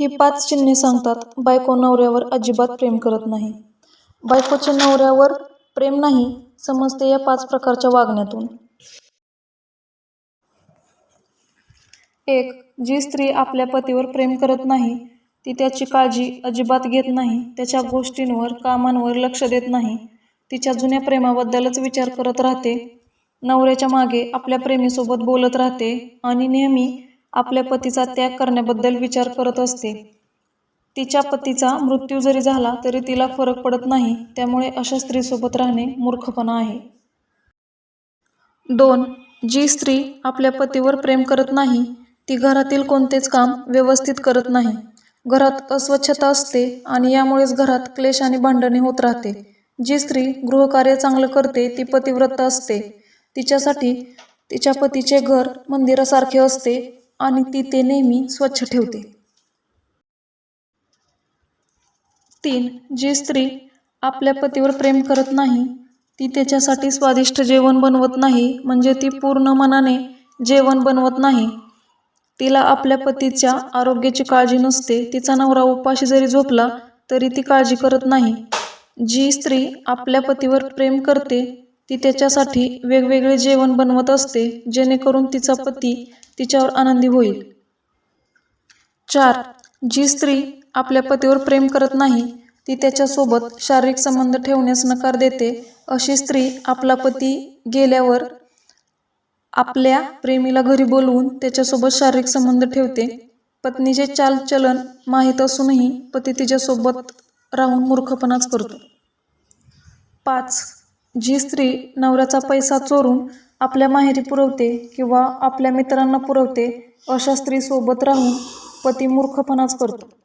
ही पाच चिन्हे सांगतात बायको नवऱ्यावर अजिबात प्रेम करत नाही. बायकोचे नवऱ्यावर प्रेम नाही समजते या पाच प्रकारच्या वागण्यातून. एक जी स्त्री आपल्या पतीवर प्रेम करत नाही ती त्याची काळजी अजिबात घेत नाही त्याच्या गोष्टींवर कामांवर लक्ष देत नाही तिच्या जुन्या प्रेमाबद्दलच विचार करत राहते नवऱ्याच्या मागे आपल्या प्रेमीसोबत बोलत राहते आणि नेहमी आपल्या पतीचा त्याग करण्याबद्दल विचार करत असते. तिच्या पतीचा मृत्यू जरी झाला तरी तिला फरक पडत नाही. त्यामुळे अशा स्त्रीसोबत राहणे मूर्खपणा आहे. दोन जी स्त्री आपल्या पतीवर प्रेम करत नाही ती घरातील कोणतेच काम व्यवस्थित करत नाही. घरात अस्वच्छता असते आणि यामुळेच घरात क्लेश आणि भांडणे होत राहते. जी स्त्री गृहकार्य चांगलं करते ती पतिव्रत असते. तिच्यासाठी तिच्या पतीचे घर मंदिरासारखे असते. आणि ती ते नेहमी स्वच्छ ठेवते. तीन जी स्त्री आपल्या पतीवर प्रेम करत नाही ती त्याच्यासाठी स्वादिष्ट जेवण बनवत नाही म्हणजे ती पूर्ण मनाने जेवण बनवत नाही. तिला आपल्या पतीच्या आरोग्याची काळजी नसते तिचा नवरा उपाशी जरी झोपला तरी ती काळजी करत नाही. जी स्त्री आपल्या पतीवर प्रेम करते ती त्याच्यासाठी वेगवेगळे जेवण बनवत असते जेणेकरून तिचा पती तिच्यावर आनंदी होईल. चार जी स्त्री आपल्या पतीवर प्रेम करत नाही ती त्याच्यासोबत शारीरिक संबंध ठेवण्यास नकार देते. अशी स्त्री आपला पती गेल्यावर आपल्या प्रेमीला घरी बोलवून त्याच्यासोबत शारीरिक संबंध ठेवते. पत्नीचे चालचलन माहीत असूनही पती तिच्यासोबत राहून मूर्खपणाच करतो. पाच जी स्त्री नवऱ्याचा पैसा चोरून आपल्या माहेरी पुरवते किंवा आपल्या मित्रांना पुरवते अशा स्त्रीसोबत राहून पती मूर्खपणाच करतो.